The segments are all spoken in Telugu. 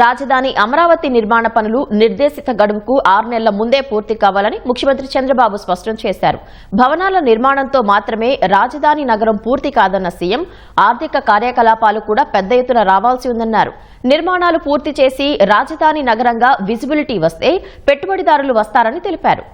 రాజధాని అమరావతి నిర్మాణ పనులు నిర్దేశిత గడువుకు ఆరు నెలల ముందే పూర్తి కావాలని ముఖ్యమంత్రి చంద్రబాబు స్పష్టం చేశారు. భవనాల నిర్మాణంతో మాత్రమే రాజధాని నగరం పూర్తి కాదన్న సీఎం ఆర్థిక కార్యకలాపాలు కూడా పెద్ద ఎత్తున రావాల్సి ఉందన్నారు. నిర్మాణాలు పూర్తి చేసి రాజధాని నగరంగా విజిబిలిటీ వస్తే పెట్టుబడిదారులు వస్తారని తెలిపారు.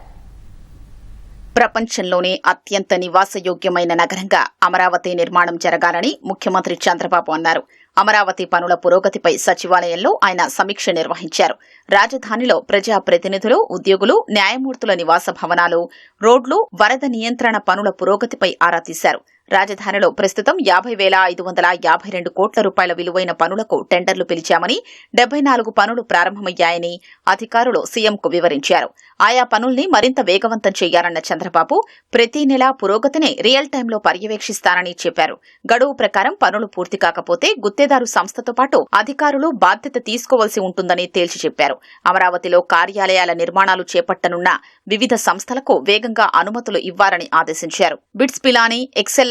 ప్రపంచంలోనే అత్యంత నివాసయోగ్యమైన నగరంగా అమరావతి నిర్మాణం జరగాలని ముఖ్యమంత్రి చంద్రబాబు అన్నారు. అమరావతి పనుల పురోగతిపై సచివాలయంలో ఆయన సమీక్ష నిర్వహించారు. రాజధానిలో ప్రజా ప్రతినిధులు ఉద్యోగులు న్యాయమూర్తుల నివాస భవనాలు రోడ్లు వరద నియంత్రణ పనుల పురోగతిపై ఆరా తీశారు. రాజధానిలో ప్రస్తుతం యాభై వేల ఐదు వందల యాభై రెండు కోట్ల రూపాయల విలువైన పనులకు టెండర్లు పిలిచామని డెబ్బై నాలుగు పనులు ప్రారంభమయ్యాయని అధికారులు సీఎంకు వివరించారు. ఆయా పనుల్ని మరింత వేగవంతం చేయాలన్న చంద్రబాబు ప్రతి నెలా పురోగతిని రియల్ టైంలో పర్యవేక్షిస్తారని చెప్పారు. గడువు ప్రకారం పనులు పూర్తి కాకపోతే గుత్తేదారు సంస్థతో పాటు అధికారులు బాధ్యత తీసుకోవాల్సి ఉంటుందని తేల్చి చెప్పారు. అమరావతిలో కార్యాలయాల నిర్మాణాలు చేపట్టనున్న వివిధ సంస్థలకు వేగంగా అనుమతులు ఇవ్వాలని ఆదేశించారు. బిట్స్ పిలాని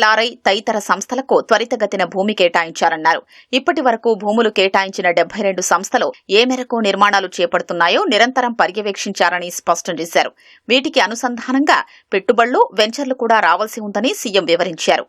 ఎల్ఆర్ఐ తదితర సంస్థలకు త్వరితగతిన భూమి కేటాయించారన్నారు. ఇప్పటి వరకు భూములు కేటాయించిన డెబ్బై రెండు సంస్థలు ఏ మేరకు నిర్మాణాలు చేపడుతున్నాయో నిరంతరం పర్యవేక్షించారని స్పష్టం చేశారు. వీటికి అనుసంధానంగా పెట్టుబడులు వెంచర్లు కూడా రావాల్సి ఉందని సీఎం వివరించారు.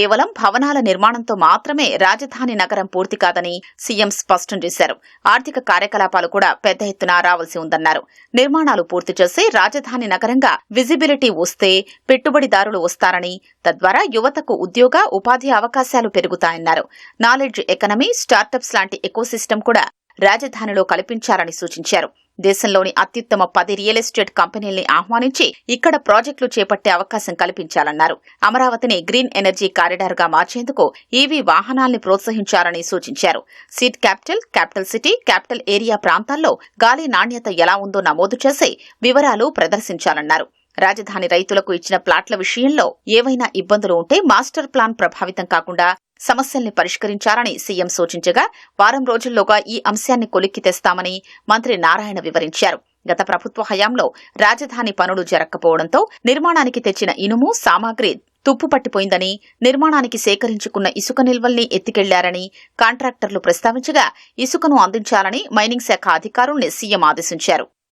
కేవలం భవనాల నిర్మాణంతో మాత్రమే రాజధాని నగరం పూర్తి కాదని సీఎం స్పష్టం చేశారు. ఆర్థిక కార్యకలాపాలు కూడా పెద్ద ఎత్తున రావాల్సి ఉందన్నారు. నిర్మాణాలు పూర్తి చేసి రాజధాని నగరంగా విజిబిలిటీ వస్తే పెట్టుబడిదారులు వస్తారని తద్వారా యువతకు ఉద్యోగ ఉపాధి అవకాశాలు పెరుగుతాయన్నారు. నాలెడ్జ్ ఎకనమీ స్టార్టప్స్ లాంటి ఎకోసిస్టమ్ కూడా రాజధానిలో కల్పించాలని సూచించారు. దేశంలోని అత్యుత్తమ పది రియల్ ఎస్టేట్ కంపెనీల్ని ఆహ్వానించి ఇక్కడ ప్రాజెక్టులు చేపట్టే అవకాశం కల్పించాలన్నారు. అమరావతిని గ్రీన్ ఎనర్జీ కారిడార్గా మార్చేందుకు ఈవీ వాహనాల్ని ప్రోత్సహించాలని సూచించారు. Seed capital capital city capital area ప్రాంతాల్లో గాలి నాణ్యత ఎలా ఉందో నమోదు చేసి వివరాలు ప్రదర్శించాలన్నారు. రాజధాని రైతులకు ఇచ్చిన ప్లాట్ల విషయంలో ఏవైనా ఇబ్బందులు ఉంటే మాస్టర్ ప్లాన్ ప్రభావితం కాకుండా సమస్యల్ని పరిష్కరించాలని సీఎం సూచించగా వారం రోజుల్లోగా ఈ అంశాన్ని కొలిక్కి తెస్తామని మంత్రి నారాయణ వివరించారు. గత ప్రభుత్వ హయాంలో రాజధాని పనులు జరగకపోవడంతో నిర్మాణానికి తెచ్చిన ఇనుము సామాగ్రి తుప్పు పట్టిపోయిందని నిర్మాణానికి సేకరించుకున్న ఇసుక నిల్వల్ని ఎత్తికెళ్ళారని కాంట్రాక్టర్లు ప్రస్తావించగా ఇసుకను అందించాలని మైనింగ్ శాఖ అధికారుల్ని సీఎం ఆదేశించారు.